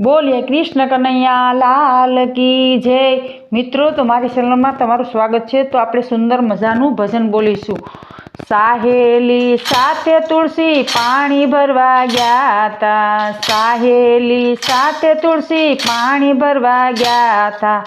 બોલીએ, કૃષ્ણ કનૈયા, લાલ કી જય. મિત્રો, તો મારી ચેનલમાં તમારું સ્વાગત છે. તો આપણે સુંદર મજાનું ભજન બોલીશું. સાહેલી સાથે તુલસી પાણી ભરવા ગયા તા સાહેલી સાથે તુલસી પાણી ભરવા ગયા તા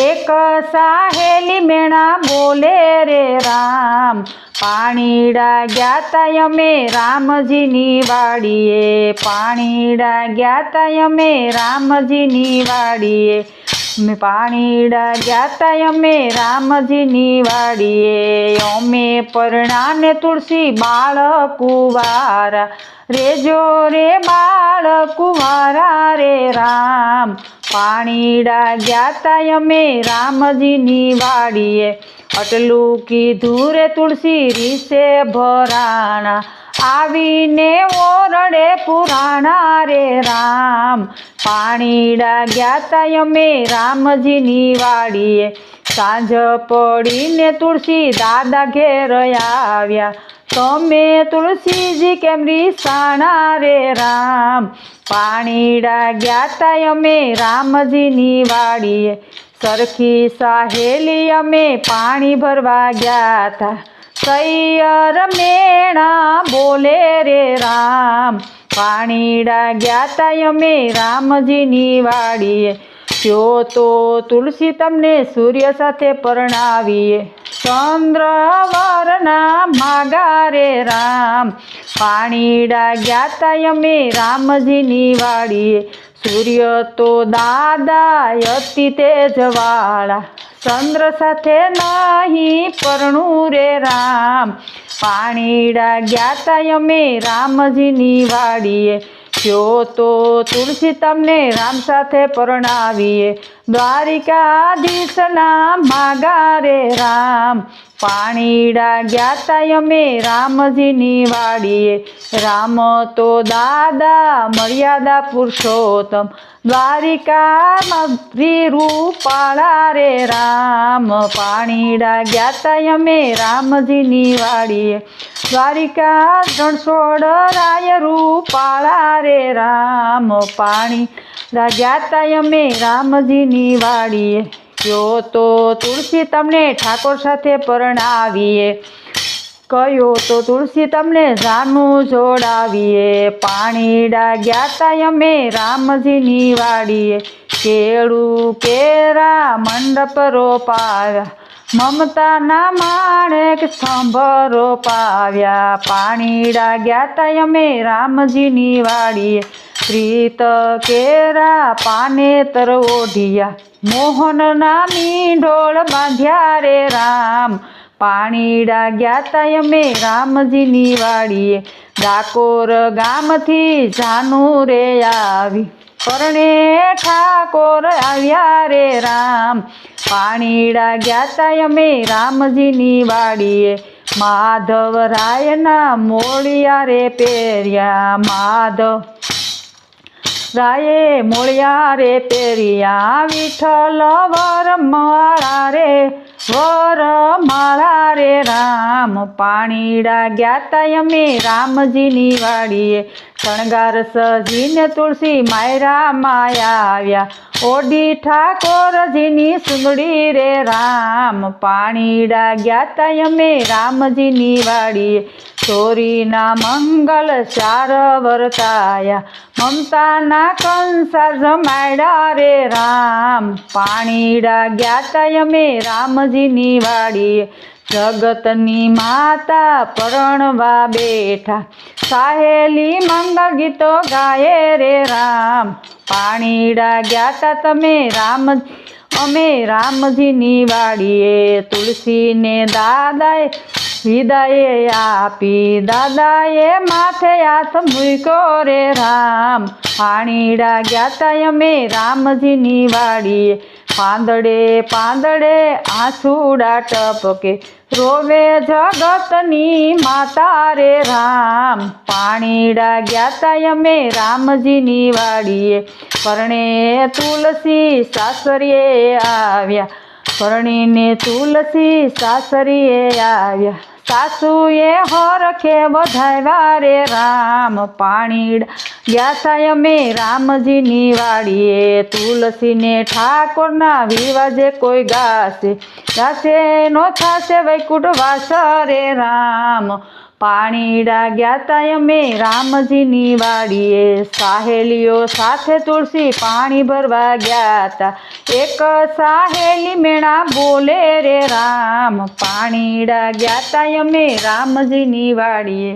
એક સાહેલી મેણા બોલે રે રામ પાણીડા ગયા તા અમે રામજીની વાડીએ પાણીડા ગયા તા અમે રામજીની વાડીએ અમે પાણીડા ગયા તા અમે રામજીની વાડીએ અમે પરણાને તુલસી બાળ કુવારા રેજો રે બાળ કુવારા રે રામ પાણીડા ગયા તા અમે રામજીની વાડીએ અટલું કીધું રે તુલસી રીસે ભરાણા આવીને ઓરડે પુરાણા રે રામ. પાણીડા ગયા તા અમે રામજીની વાડીએ. સાંજ પડીને તુલસી દાદા ઘેર આવ્યા. તમે તુલસીજી કેમ રીસાણા રે રામ? પાણીડા ગયા તા અમે રામજીની વાડીએ. સરખી સાહેલી અમે પાણી ભરવા ગયા હતા સૈયર મેણા બોલે રે રામ. પાણીડા ગયા તા અમે રામજીની વાડીએ. જો તો તુલસી તમને સૂર્ય સાથે પરણાવીએ. ચંદ્રવરના માગા રે રામ. પાણીડા ગયા તા અમે રામજીની વાડીએ. સૂર્ય તો દાદા અતિ તેજવાળા. ચંદ્ર સાથે નહીં પરણું રે રામ. પાણીડા ડાગ્યા તા અમે રામજીની વાડીએ. જો તો તુલસી તમને રામ સાથે પરણાવીએ. દ્વારિકાધીશના માગા રે રામ. પાણીડા ગયા અમે રામજીની વાડીએ રામ તો દાદા મર્યાદા પુરુષોત્તમ. દ્વારિકામાં રૂપાળા રે રામ. પાણીડા ગયા અમે રામજીની વાડીએ દ્વારિકા રણછોડ રાય રૂપાળા રે રામ પાણી. તા અમે રામજીની વાડીએ. જો તો તુલસી તમને ઠાકોર સાથે પરણાવીએ. કયો તો તુલસી તમને જાનું જોડાવીએ. પાણીડા ગયા તા અમે રામજીની વાડીએ. કેળું, કેરા, મંડપ રોપાવ્યા મમતાના માણેક સંભરો પાવ્યા. પાણીડા ડાગ્યા તા અમે રામજીની વાડીએ. પ્રીત કેરા પાનેતર ઓઢિયા. મોહનના મીંઢોળ બાંધ્યા રે રામ. પાણીડા ડાગ્યા તા અમે રામજીની વાડીએ. ડાકોર ગામથી જાનું રે આવી. પરણે ઠાકોર આવ્યા રે રામ. પાણીડા ગયા તા અમે રામજીની વાડીએ. માધવ રાયના મોળિયા રે પેર્યા માધવ રાયે મોળિયા રે પહેર્યા. વિઠ્ઠલ વર મારા રે વર મારા રે રામ. પાણીડા ગયા તા અમે રામજીની વાડીએ. શણગાર સજીને તુલસી માયરા માયા આવ્યા. ઓડી ઠાકોરજીની સુંદડી રે રામ. પાણીડા ડાગ્યા તા અમે રામજીની વાડીએ ચોરીના મંગલ ચાર વર્તાયા. મમતાના કંસાર જમાડ્યા રે રામ. પાણીડા ડાગ્યા તા અમે રામજીની વાડીએ જગતની માતા પરણવા બેઠા. સાહેલી મંગળ ગીતો ગાયે રે રામ. પાણીડા ગયા તા તમે રામ, અમે રામજીની વાડીએ. તુલસીને દાદાએ વિદાય આપી દાદાએ માથે હાથ મૂક્યો રે રામ પાણીડા ગયા તા અમે રામજીની વાડીએ પાંદડે પાંદડે આંસુડા ટપકે રોવે જગતની માતા રે રામ પાણીડા ગયા તા અમે રામજીની વાડીએ પરણે તુલસી સાસરીએ આવ્યા પરણીને તુલસી સાસરીએ આવ્યા સાસુએ હરખે વધાવ્યા રે રામ પાણીડ. ગયા અમે રામજીની વાડીએ તુલસીને ઠાકોરના વિવાજે કોઈ ગાશે. ગાશે નો થાશે વૈકુટ વાસ રે રામ. પાણીડા ગયા તા અમે રામજીની વાડીએ. સાહેલીઓ સાથે તુલસી પાણી ભરવા ગયા તા. એક સાહેલી મેણા બોલે રે રામ, પાણીડા ગયા તા અમે રામજીની વાડીએ.